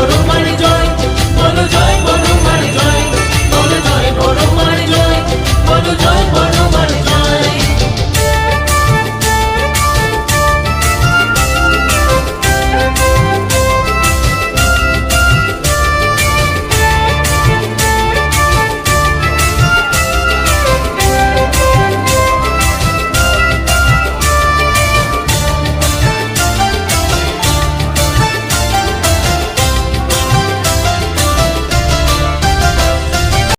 Hanuman জয় বল জয়।